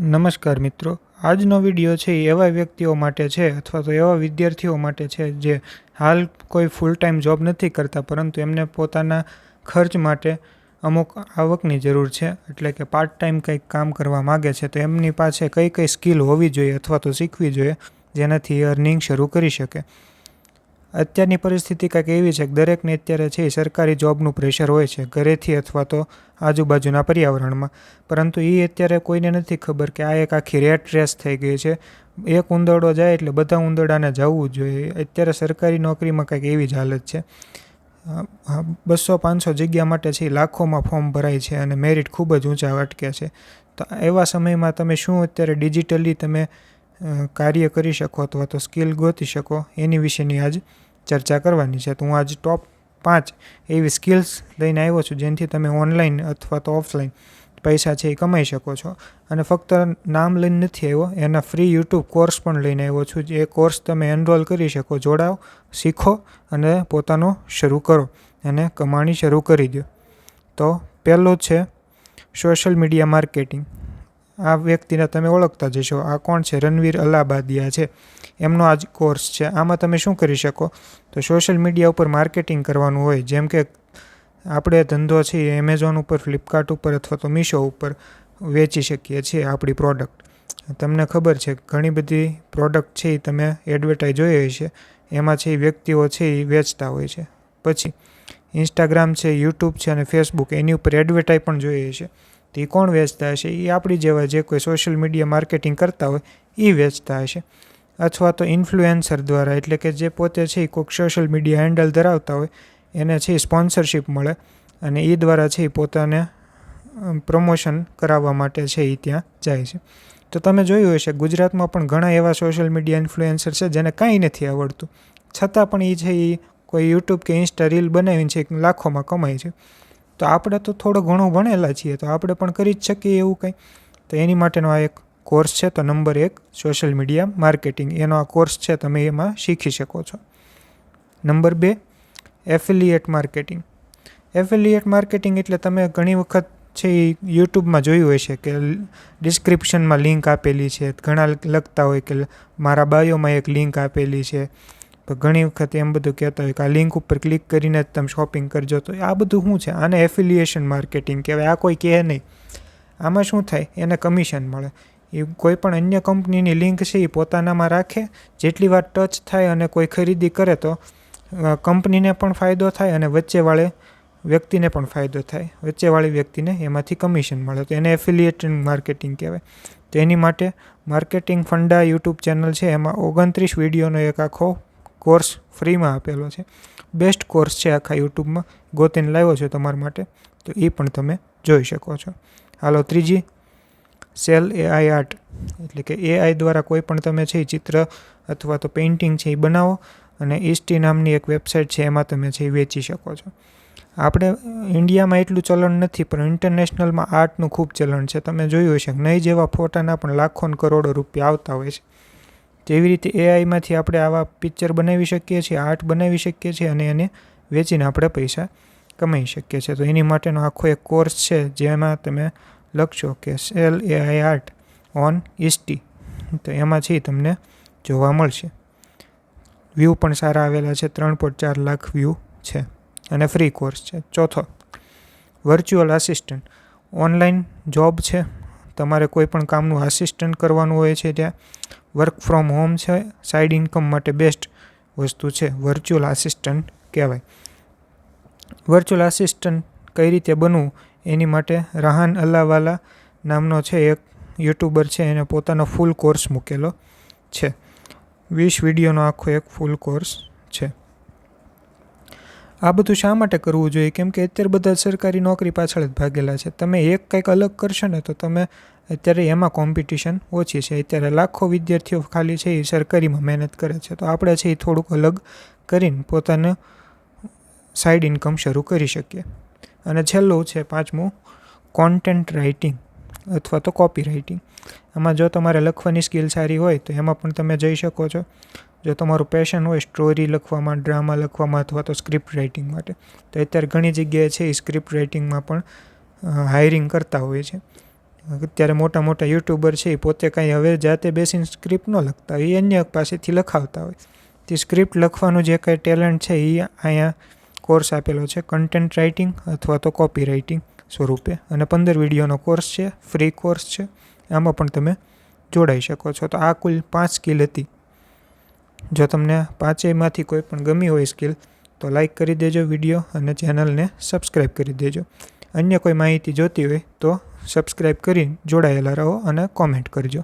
નમસ્કાર મિત્રો. આજનો વીડિયો છે એ એવા વ્યક્તિઓ માટે છે અથવા તો એવા વિદ્યાર્થીઓ માટે છે જે હાલ કોઈ ફૂલ ટાઈમ જોબ નથી કરતા, પરંતુ એમને પોતાના ખર્ચ માટે અમુક આવકની જરૂર છે. એટલે કે પાર્ટ ટાઈમ કંઈક કામ કરવા માગે છે, તો એમની પાસે કઈ કઈ સ્કિલ હોવી જોઈએ અથવા તો શીખવી જોઈએ જેનાથી અર્નિંગ શરૂ કરી શકે. અત્યારની પરિસ્થિતિ કંઈક એવી છે કે દરેકને અત્યારે છે સરકારી જોબનું પ્રેશર હોય છે, ઘરેથી અથવા તો આજુબાજુના પર્યાવરણમાં. પરંતુ એ અત્યારે કોઈને નથી ખબર કે આ એક આખી રેટ રેસ થઈ ગઈ છે. એક ઉંદરડો જાય એટલે બધા ઉંદરડાને જવું જોઈએ. અત્યારે સરકારી નોકરીમાં કંઈક એવી જ હાલત છે. બસો પાંચસો જગ્યા માટે છે લાખોમાં ફોર્મ ભરાય છે અને મેરિટ ખૂબ જ ઊંચા અટક્યા છે. તો એવા સમયમાં તમે શું અત્યારે ડિજિટલી તમે કાર્ય કરી શકો અથવા તો સ્કિલ ગોતી શકો, એની વિશેની આજ ચર્ચા કરવાની છે. તો હું આજ ટોપ પાંચ એવી સ્કિલ્સ લઈને આવ્યો છું, જેનાથી તમે ઓનલાઈન અથવા તો ઓફલાઈન પૈસા છે એ કમાઈ શકો છો. અને ફક્ત નામ લઈને નથી આવ્યો, એના ફ્રી યુટ્યુબ કોર્સ પણ લઈને આવ્યો છું. જે કોર્સ તમે એનરોલ કરી શકો, જોડાઓ, શીખો અને પોતાનો શરૂ કરો અને કમાણી શરૂ કરી દો તો પહેલો છે સોશિયલ મીડિયા માર્કેટિંગ. આ વ્યક્તિને તમે ઓળખતા જશો આ કોણ છે? રણવીર અલાબાદિયા છે. એમનો આ જ કોર્સ છે. આમાં તમે શું કરી શકો? તો સોશિયલ મીડિયા ઉપર માર્કેટિંગ કરવાનું હોય. જેમ કે આપણે ધંધો છે એમેઝોન ઉપર ફ્લિપકાર્ટ ઉપર અથવા તો મીશો ઉપર વેચી શકીએ છીએ આપણી પ્રોડક્ટ તમને ખબર છે, ઘણી બધી પ્રોડક્ટ છે એ તમે એડવર્ટાઈઝ જોઈ હશે એમાં છે એ વ્યક્તિઓ છે એ વેચતા હોય છે. પછી ઇન્સ્ટાગ્રામ છે યુટ્યુબ છે અને ફેસબુક એની ઉપર એડવર્ટાઇઝ પણ જોઈએ છે. તો એ કોણ વેચતા હશે? એ આપણી જેવા જે કોઈ સોશિયલ મીડિયા માર્કેટિંગ કરતા હોય એ વેચતા હશે. અથવા તો ઇન્ફ્લુએન્સર દ્વારા, એટલે કે જે પોતે છે એ કોઈક સોશિયલ મીડિયા હેન્ડલ ધરાવતા હોય, એને છે સ્પોન્સરશિપ મળે અને એ દ્વારા છે એ પોતાને પ્રમોશન કરાવવા માટે છે એ ત્યાં જાય છે. તો તમે જોયું હશે, ગુજરાતમાં પણ ઘણા એવા સોશિયલ મીડિયા ઇન્ફ્લુએન્સર છે જેને કાંઈ નથી આવડતું. છતાં પણ એ છે એ કોઈ યુટ્યુબ કે ઇન્સ્ટા રીલ બનાવીને છે લાખોમાં કમાય છે. તો આપણે તો થોડું ઘણું ભણેલા છીએ, તો આપણે પણ કરી જ શકીએ એવું કંઈ. તો એની માટેનો આ એક કોર્સ છે, તો નંબર એક, સોશિયલ મીડિયા માર્કેટિંગ. એનો આ કોર્સ છે, તમે એમાં શીખી શકો છો. નંબર બે, એફિલિએટ માર્કેટિંગ. એફિલિએટ માર્કેટિંગ એટલે તમે ઘણી વખત છે એ યુટ્યુબમાં જોયું હોય છે કે ડિસ્ક્રિપ્શનમાં લિંક આપેલી છે, ઘણા લખતા હોય કે મારા બાયોમાં એક લિંક આપેલી છે. તો ઘણી વખત એમ બધું કહેતા હોય કે આ લિંક ઉપર ક્લિક કરીને જ તમે શોપિંગ કરજો તો આ બધું શું છે? આને એફિલિએશન માર્કેટિંગ કહેવાય. આ કોઈ કહે નહીં. આમાં શું થાય? એને કમિશન મળે. એ કોઈ પણ અન્ય કંપનીની લિંક છે એ પોતાનામાં રાખે. જેટલી વાર ટચ થાય અને કોઈ ખરીદી કરે તો કંપનીને પણ ફાયદો થાય અને વચ્ચેવાળે વ્યક્તિને પણ ફાયદો થાય. વચ્ચેવાળી વ્યક્તિને એમાંથી કમિશન મળે. તો એને એફિલિએટેડ માર્કેટિંગ કહેવાય. તો એની માટે માર્કેટિંગ ફંડા યુટ્યુબ ચેનલ છે. એમાં ઓગણત્રીસ વિડીયોનો એક આખો કોર્સ ફ્રીમાં આપેલો છે. બેસ્ટ કોર્સ છે આખા યુટ્યુબમાં. ગોતીને લાવ્યો છે તમારા માટે. તો એ પણ તમે જોઈ શકો છો. હાલો, ત્રીજી. Sell AI art. એટલે કે એઆઈ દ્વારા કોઈ પણ તમે છે ચિત્ર અથવા તો પેઇન્ટિંગ છે એ બનાવો અને ઇસ્ટી નામની એક વેબસાઇટ છે એમાં તમે છે એ વેચી શકો છો. આપણે ઇન્ડિયામાં એટલું ચલણ નથી, પણ ઇન્ટરનેશનલમાં આર્ટનું ખૂબ ચલણ છે. તમે જોયું હશે નહીં જેવા ફોટાના પણ લાખો કરોડો રૂપિયા આવતા હોય છે. તેવી રીતે એઆઈમાંથી આપણે આવા પિક્ચર બનાવી શકીએ છીએ, આર્ટ બનાવી શકીએ છીએ અને એને વેચીને આપણે પૈસા કમાઈ શકીએ છીએ. તો એની માટેનો આખો એક કોર્સ છે જેમાં તમે લખશો કે સેલ એઆઈ આર્ટ ઓન ઇસ્ટી તો એમાંથી તમને જોવા મળશે. વ્યૂ પણ સારા આવેલા છે, ત્રણ પોઈન્ટ ચાર લાખ વ્યૂ છે અને ફ્રી કોર્સ છે. ચોથો વર્ચ્યુઅલ આસિસ્ટન્ટ ઓનલાઈન જોબ છે. તમારે કોઈ પણ કામનું આસિસ્ટન્ટ કરવાનું હોય છે ત્યાં વર્ક ફ્રોમ હોમ છે સાઈડ ઇન્કમ માટે બેસ્ટ વસ્તુ છે વર્ચ્યુઅલ આસિસ્ટન્ટ કહેવાય. વર્ચ્યુઅલ આસિસ્ટન્ટ કઈ રીતે બનવું? એની માટે રહાન અલ્લાવાલા નામનો છે એક યુટ્યુબર છે, એને પોતાનો ફૂલ કોર્સ મૂકેલો છે. વીસ વિડીયોનો આખો એક ફૂલ કોર્સ છે. આ બધું શા માટે કરવું જોઈએ? કેમ કે અત્યારે બધા સરકારી નોકરી પાછળ જ ભાગેલા છે. તમે એક કંઈક અલગ કરશો ને તો તમે અત્યારે એમાં કોમ્પિટિશન ઓછી છે. અત્યારે લાખો વિદ્યાર્થીઓ ખાલી છે, એ સરકારીમાં મહેનત કરે છે. તો આપણે છે એ થોડુંક અલગ કરીને પોતાને સાઈડ ઇન્કમ શરૂ કરી શકીએ. અને છેલ્લું છે પાંચમું કોન્ટેન્ટ રાઇટિંગ અથવા તો કોપી રાઇટિંગ આમાં જો તમારે લખવાની સ્કિલ સારી હોય, તો એમાં પણ તમે જઈ શકો છો. જો તમારું પેશન હોય સ્ટોરી લખવામાં ડ્રામા લખવામાં અથવા તો સ્ક્રિપ્ટ રાઇટિંગ માટે. તો અત્યારે ઘણી જગ્યાએ છે, એ સ્ક્રિપ્ટ રાઇટિંગમાં પણ હાયરિંગ કરતા હોય છે. અત્યારે મોટા મોટા યુટ્યુબર છે, એ પોતે કાંઈ હવે જાતે બેસીને સ્ક્રિપ્ટ ન લખતા હોય, એ અન્ય પાસેથી લખાવતા હોય. તે સ્ક્રિપ્ટ લખવાનું જે કાંઈ ટેલેન્ટ છે, એ અહીંયા કોર્સ આપેલો છે કન્ટેન્ટ રાઇટિંગ અથવા તો કોપી રાઇટિંગ સ્વરૂપે અને પંદર વિડીયોનો કોર્સ છે, ફ્રી કોર્સ છે આમાં પણ તમે જોડાઈ શકો છો. તો આ કુલ પાંચ સ્કિલ હતી. જો તમને પાંચેયમાંથી કોઈ પણ ગમી હોય સ્કિલ, તો લાઈક કરી દેજો વીડિયો અને ચેનલને સબસ્ક્રાઈબ કરી દેજો. અન્ય કોઈ માહિતી જોતી હોય તો સબસ્ક્રાઈબ કરી જોડાયેલા રહો અને કોમેન્ટ કરજો.